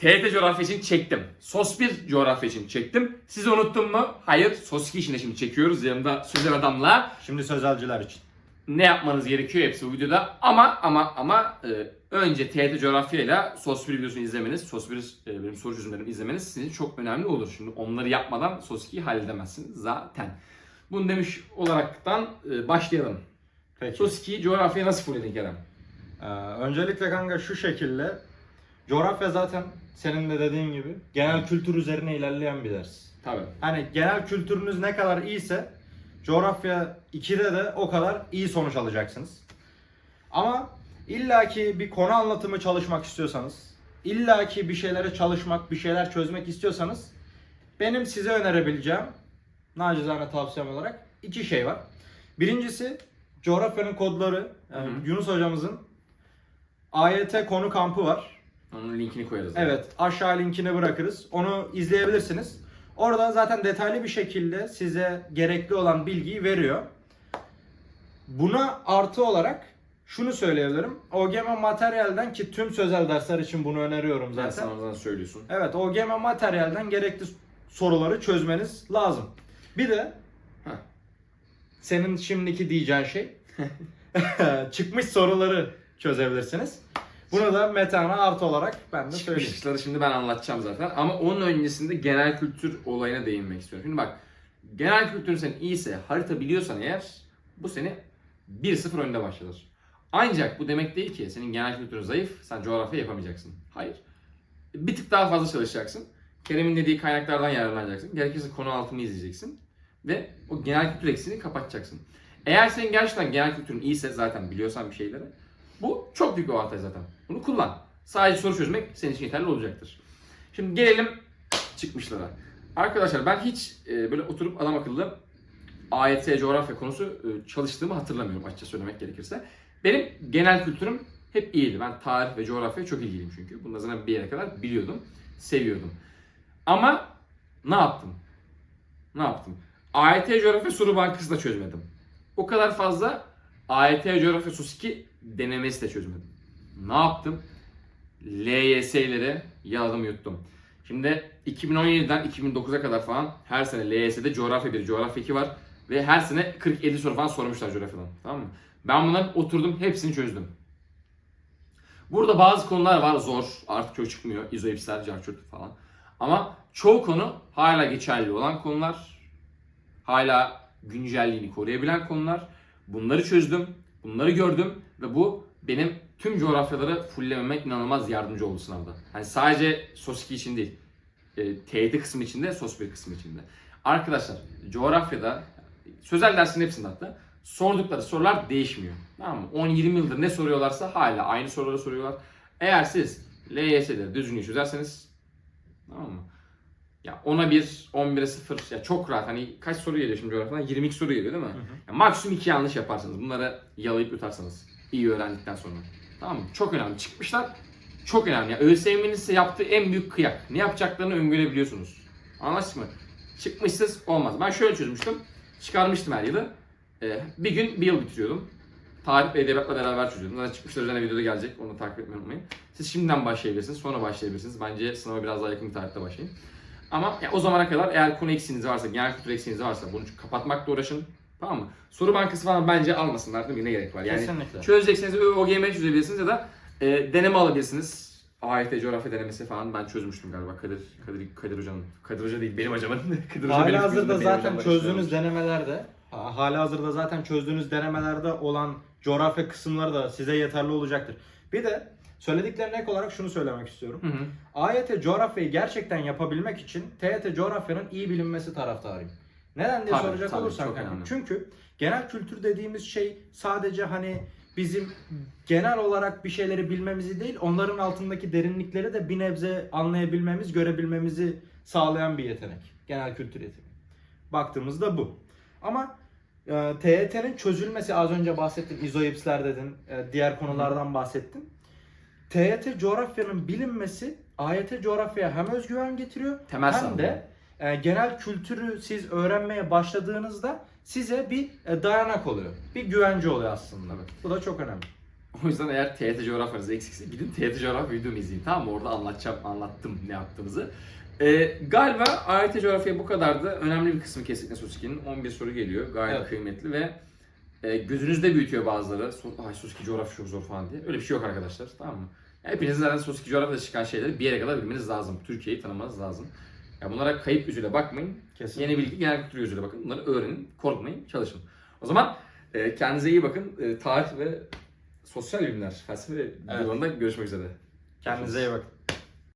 TRT coğrafya için çektim. Sos 1 coğrafya için çektim. Sizi unuttum mu? Hayır. Sos 2 için de şimdi çekiyoruz. Yanımda Süzer Adam'la. Şimdi sözelciler için. Ne yapmanız gerekiyor hepsi bu videoda. Ama ama ama e, önce TRT coğrafya ile Sos 1 videosunu izlemeniz, Sos 1 e, benim soru çözümlerimi izlemeniz sizin çok önemli olur. Şimdi onları yapmadan Sos 2'yi halledemezsiniz zaten. Bunu demiş olaraktan e, başlayalım. Peki. Sos 2'yi coğrafyaya nasıl fulledin Kerem? Ee, öncelikle kanka şu şekilde. Coğrafya zaten senin de dediğin gibi genel kültür üzerine ilerleyen bir ders. Tabii. Hani genel kültürünüz ne kadar iyiyse coğrafya 2'de de o kadar iyi sonuç alacaksınız. Ama illaki bir konu anlatımı çalışmak istiyorsanız, illaki bir şeylere çalışmak, bir şeyler çözmek istiyorsanız benim size önerebileceğim nacizane tavsiyem olarak iki şey var. Birincisi coğrafyanın kodları. Yani Hı hı. Yunus hocamızın AYT konu kampı var. Onun linkini koyarız. Evet aşağı linkini bırakırız. Onu izleyebilirsiniz. Orada zaten detaylı bir şekilde size gerekli olan bilgiyi veriyor. Buna artı olarak şunu söyleyebilirim. OGM materyalden ki tüm sözel dersler için bunu öneriyorum Zaten zaten. sen oradan söylüyorsun. Evet OGM materyalden gerekli soruları çözmeniz lazım. Bir de Heh. senin şimdiki diyeceğin şey çıkmış soruları çözebilirsiniz. Bunu da metana artı olarak ben de söyleyeyim. Çıkmışları şimdi ben anlatacağım zaten. Ama onun öncesinde genel kültür olayına değinmek istiyorum. Şimdi bak, genel kültürün senin iyiyse, harita biliyorsan eğer, bu seni 1-0 önde başlatır. Ancak bu demek değil ki senin genel kültürün zayıf, sen coğrafya yapamayacaksın. Hayır. Bir tık daha fazla çalışacaksın. Kerem'in dediği kaynaklardan yararlanacaksın. Gerekirse konu altını izleyeceksin. Ve o genel kültür eksiğini kapatacaksın. Eğer senin gerçekten genel kültürün iyiyse zaten biliyorsan bir şeyleri bu çok büyük bir avantaj zaten. Bunu kullan. Sadece soru çözmek senin için yeterli olacaktır. Şimdi gelelim çıkmışlara. Arkadaşlar ben hiç e, böyle oturup adam akıllı AYT coğrafya konusu e, çalıştığımı hatırlamıyorum açıkça söylemek gerekirse. Benim genel kültürüm hep iyiydi. Ben tarih ve coğrafya çok ilgiliyim çünkü. Bunları zaten bir yere kadar biliyordum, seviyordum. Ama ne yaptım? Ne yaptım? AYT coğrafya soru bankası da çözmedim. O kadar fazla AYT coğrafya sos 2 denemesi de çözmedim. Ne yaptım? LYS'lere yaladım yuttum. Şimdi 2017'den 2009'a kadar falan her sene LYS'de coğrafya 1, coğrafya 2 var. Ve her sene 40-50 soru falan sormuşlar coğrafyadan. Tamam mı? Ben bunların oturdum hepsini çözdüm. Burada bazı konular var zor. Artık çok çıkmıyor. İzoipsler, carçurt falan. Ama çoğu konu hala geçerli olan konular. Hala güncelliğini koruyabilen konular. Bunları çözdüm. Bunları gördüm. Ve bu benim tüm coğrafyaları fulllememe inanılmaz yardımcı oldu sınavda. Hani sadece SOS 2 için değil. E, TYT kısmı içinde, SOS 1 kısmı içinde. Arkadaşlar coğrafyada sözel dersin hepsinde hatta sordukları sorular değişmiyor. Tamam mı? 10-20 yıldır ne soruyorlarsa hala aynı soruları soruyorlar. Eğer siz LYS'de düzgün çözerseniz tamam mı? Ya ona 1, 11'e 0 ya çok rahat hani kaç soru geliyor şimdi coğrafyadan? 22 soru geliyor değil mi? Ya maksimum 2 yanlış yaparsınız. Bunları yalayıp yutarsanız iyi öğrendikten sonra. Tamam mı? Çok önemli. Çıkmışlar. Çok önemli. Yani ÖSYM'nin size yaptığı en büyük kıyak. Ne yapacaklarını öngörebiliyorsunuz. Anlaştık mı? Çıkmışsız olmaz. Ben şöyle çözmüştüm. Çıkarmıştım her yılı. Ee, bir gün bir yıl bitiriyordum. Tarih ve edebiyatla beraber çözüyordum. Zaten çıkmışlar üzerine videoda gelecek. Onu takip etmeyi unutmayın. Siz şimdiden başlayabilirsiniz. Sonra başlayabilirsiniz. Bence sınava biraz daha yakın bir tarihte başlayın. Ama ya o zamana kadar eğer konu eksiğiniz varsa, genel kültür eksiğiniz varsa bunu kapatmakla uğraşın. Tamam mı? Soru bankası falan bence almasınlar değil mi? Ne gerek var? Yani Kesinlikle. çözeceksiniz OGM çözebilirsiniz ya da e, deneme alabilirsiniz. AYT coğrafya denemesi falan ben çözmüştüm galiba Kadir Kadir Kadir hocamın. Kadir hoca değil benim hocamın. Kadir hoca benim Hala hazırda benim zaten hocam çözdüğünüz denemelerde, hala hazırda zaten çözdüğünüz denemelerde olan coğrafya kısımları da size yeterli olacaktır. Bir de söylediklerine ek olarak şunu söylemek istiyorum. Hı hı. AYT coğrafyayı gerçekten yapabilmek için TYT coğrafyanın iyi bilinmesi taraftarıyım. Neden diye Tabii, soracak tabii, kanka. önemli. Çünkü genel kültür dediğimiz şey sadece hani bizim genel olarak bir şeyleri bilmemizi değil, onların altındaki derinlikleri de bir nebze anlayabilmemiz, görebilmemizi sağlayan bir yetenek. Genel kültür yeteneği. Baktığımızda bu. Ama e, TYT'nin çözülmesi az önce bahsettin, izoipsler dedin, e, diğer konulardan bahsettin. TYT coğrafyanın bilinmesi AYT coğrafyaya hem özgüven getiriyor Temel hem de e, genel kültürü siz öğrenmeye başladığınızda size bir e, dayanak oluyor. Bir güvence oluyor aslında. Bu da çok önemli. O yüzden eğer TYT coğrafyanız eksikse gidin TYT coğrafya videomu izleyin tamam mı? Orada anlatacağım, anlattım ne yaptığımızı. Ee, galiba AYT coğrafya bu kadardı. Önemli bir kısmı kesinlikle Suski'nin. 11 soru geliyor. Gayet Evet. kıymetli ve e, gözünüzde büyütüyor bazıları. So Ay Suski coğrafya çok zor falan diye. Öyle bir şey yok arkadaşlar tamam mı? Ya Hepinizin zaten Suski coğrafyada çıkan şeyleri bir yere kadar bilmeniz lazım. Türkiye'yi tanımanız lazım. Ya bunlara kayıp yüzüyle bakmayın. Kesin. Yeni bilgi genel kültür gözüyle bakın. Bunları öğrenin, korkmayın, çalışın. O zaman e, kendinize iyi bakın. E, tarih ve sosyal bilimler, felsefe Evet. videolarında görüşmek üzere. Kendinize iyi bakın.